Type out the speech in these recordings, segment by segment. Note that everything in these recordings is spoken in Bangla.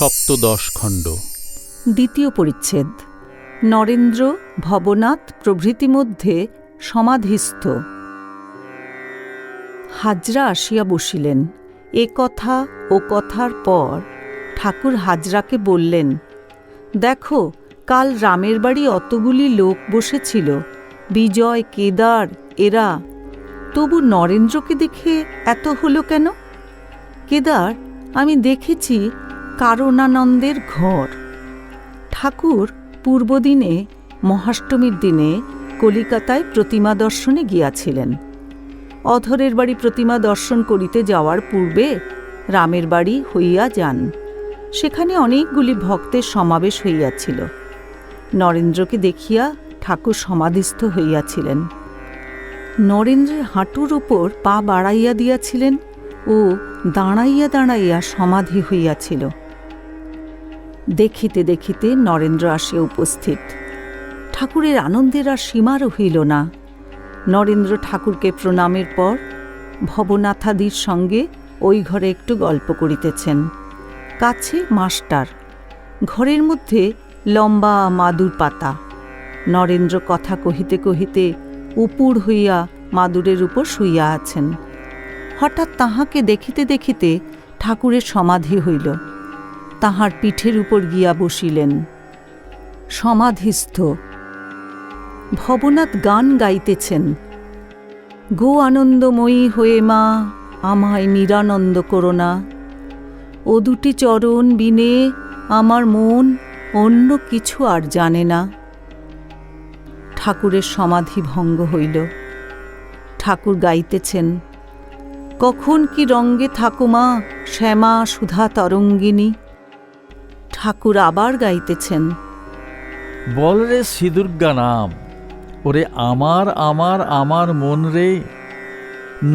সপ্তদশ খণ্ড। দ্বিতীয় পরিচ্ছেদ। নরেন্দ্র ভবনাথ প্রভৃতি মধ্যে সমাধিস্থ। হাজরা আসিয়া বসিলেন। এ কথা ও কথার পর ঠাকুর হাজরাকে বললেন, দেখো, কাল রামের বাড়ি অতগুলি লোক বসেছিল। বিজয়, কেদার, এরা। তবু নরেন্দ্রকে দেখে এত হলো কেন? কেদার, আমি দেখেছি কারণানন্দের ঘর। ঠাকুর পূর্বদিনে মহাষ্টমীর দিনে কলিকাতায় প্রতিমা দর্শনে গিয়াছিলেন। অধরের বাড়ি প্রতিমা দর্শন করিতে যাওয়ার পূর্বে রামের বাড়ি হইয়া যান। সেখানে অনেকগুলি ভক্তের সমাবেশ হইয়াছিল। নরেন্দ্রকে দেখিয়া ঠাকুর সমাধিস্থ হইয়াছিলেন। নরেন্দ্রের হাঁটুর উপর পা বাড়াইয়া দিয়াছিলেন ও দাঁড়াইয়া দাঁড়াইয়া সমাধি হইয়াছিল। দেখিতে দেখিতে নরেন্দ্র আসিয়া উপস্থিত। ঠাকুরের আনন্দের আর সীমা রহিল না। নরেন্দ্র ঠাকুরকে প্রণামের পর ভবনাথাদির সঙ্গে ওই ঘরে একটু গল্প করিতেছেন। কাছে মাস্টার, ঘরের মধ্যে লম্বা মাদুর পাতা। নরেন্দ্র কথা কহিতে কহিতে উপুড় হইয়া মাদুরের উপর শুইয়া আছেন। হঠাৎ তাহাকে দেখিতে দেখিতে ঠাকুরের সমাধি হইল। তাহার পিঠের উপর গিয়া বসিলেন। সমাধিস্থ। ভবনাথ গান গাইতেছেন। গো আনন্দময়ী হয়ে মা, আমায় নিরানন্দ করোনা ও দুটি চরণ বিনে আমার মন অন্য কিছু আর জানে না। ঠাকুরের সমাধি ভঙ্গ হইল। ঠাকুর গাইতেছেন, কখন কি রঙ্গে থাকুমা শ্যামা সুধা তরঙ্গিনী ঠাকুর আবার গাইতেছেন। বল রে শ্রীদুর্গা নাম, ওরে আমার আমার আমার মন রে।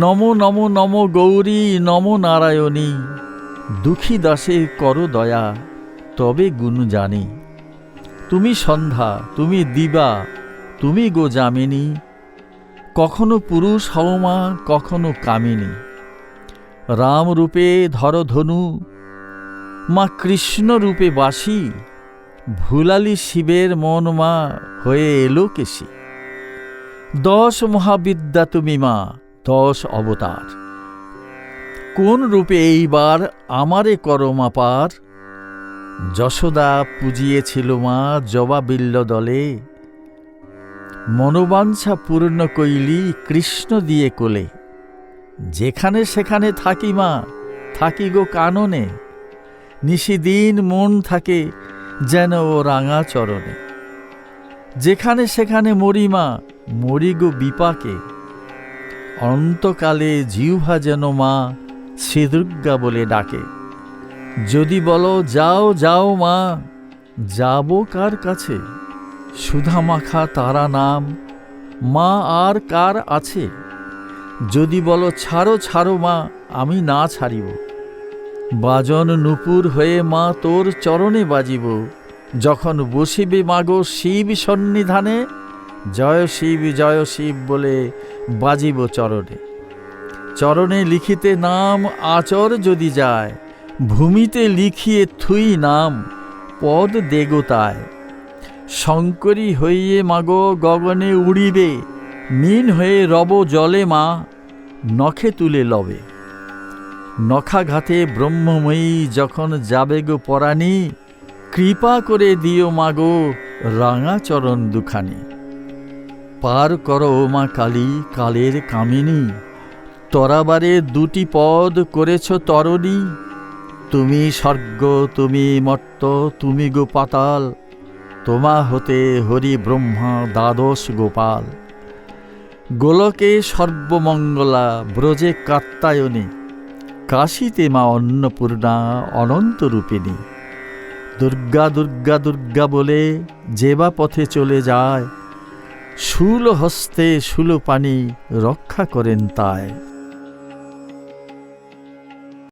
নম নম নম গৌরী, নম নারায়ণী, দুঃখী দাসে কর দয়া, তবে গুণ জানি। তুমি সন্ধ্যা, তুমি দিবা, তুমি গো যামিনী, কখনো পুরুষ হওমা কখনো কামিনী। রাম রূপে ধর ধনু মা কৃষ্ণ রূপে বাসী, ভুলালি শিবের মন মা হয়ে এলো কেশি। দশ মহাবিদ্যা তুমি মা, দশ অবতার। কোন রূপে এইবার আমারে করো মা পার? যশোদা পুজিয়েছিল মা জবাবিল্ল দলে। মনোবাঞ্ছা পূর্ণ কইলি কৃষ্ণ দিয়ে কোলে। যেখানে সেখানে থাকি মা, থাকি গো কাননে। নিশিদিন মন থাকে যেন ও রাঙা চরণে। যেখানে সেখানে মরিমা মরি গো বিপাকে। অন্তকালে জিহ্বা যেন মা শ্রীদুর্গা বলে ডাকে। যদি বলো, যাও যাও মা, যাব কার কাছে? সুধা মাখা তারা নাম, মা আর কার আছে? যদি বলো, ছাড়ো ছাড়ো মা, আমি না ছাড়িব। বাজন নুপুর হয়ে মা তোর চরণে বাজিব। যখন বসিবে মাগো শিব সন্নিধানে, জয় শিব জয় শিব বলে বাজিব চরণে। চরণে লিখিতে নাম আচর যদি যায়, ভূমিতে লিখিয়ে থুই নাম পদ দেগতায়। শঙ্করী হইয়ে মাগো গগনে উড়িবে, মিন হয়ে রব জলে মা, নখে তুলে লবে। নখাঘাতে ব্রহ্মময়ী যখন যাবে গো পরাণী, কৃপা করে দিও মাগো রাঙা চরণ দুখানি। পার করো মা কালী কালের কামিনী, তরাবারে দুটি পদ করেছ তরণী। তুমি স্বর্গ, তুমি মর্ত তুমি গো পাতাল তোমা হতে হরি ব্রহ্মা দ্বাদশ গোপাল। গোলকে সর্বমঙ্গলা, ব্রজে কাত্তায়নী কাশীতে মা অন্নপূর্ণা অনন্ত রূপিণী। দুর্গা দুর্গা দুর্গা বলে যেবা পথে চলে যায়, শূল হস্তে শূল পানি রক্ষা করেন তাই।